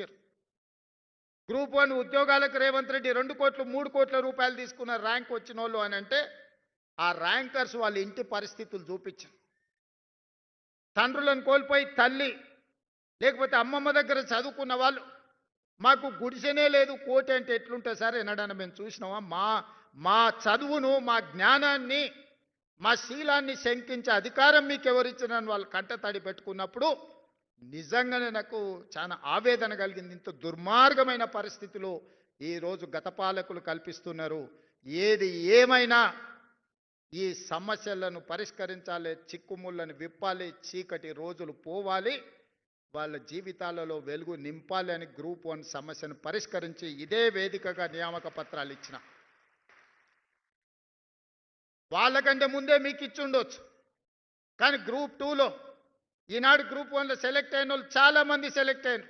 ఇచ్చారు. Group one ఉద్యోగాలకు రేవంత్ రెడ్డి రెండు కోట్లు మూడు కోట్ల రూపాయలు తీసుకున్న ర్యాంక్ వచ్చిన వాళ్ళు అని అంటే ఆ ర్యాంకర్స్ వాళ్ళ ఇంటి పరిస్థితులు చూపించారు. తండ్రులను కోల్పోయి తల్లి లేకపోతే అమ్మమ్మ దగ్గర చదువుకున్న వాళ్ళు మాకు గుడిసెనే లేదు కోటి అంటే ఎట్లుంటే సార్ ఎన్నడన్నా మేము చూసినామా? మా మా చదువును మా జ్ఞానాన్ని మా శీలాన్ని శంకించే అధికారం మీకు ఎవరిచ్చినని వాళ్ళు కంట తడి పెట్టుకున్నప్పుడు నిజంగానే నాకు చాలా ఆవేదన కలిగింది. ఇంత దుర్మార్గమైన పరిస్థితిలో ఈరోజు గత పాలకులు కల్పిస్తున్నారు. ఏది ఏమైనా ఈ సమస్యలను పరిష్కరించాలి చిక్కుముళ్ళను విప్పాలి చీకటి రోజులు పోవాలి వాళ్ళ జీవితాలలో వెలుగు నింపాలి అని గ్రూప్ వన్ సమస్యను పరిష్కరించి ఇదే వేదికగా నియామక పత్రాలు ఇచ్చిన. వాళ్ళకంటే ముందే మీకు ఇచ్చి ఉండొచ్చు. కానీ గ్రూప్ టూలో ఈనాడు గ్రూప్ వన్లో సెలెక్ట్ అయిన వాళ్ళు చాలామంది సెలెక్ట్ అయినారు.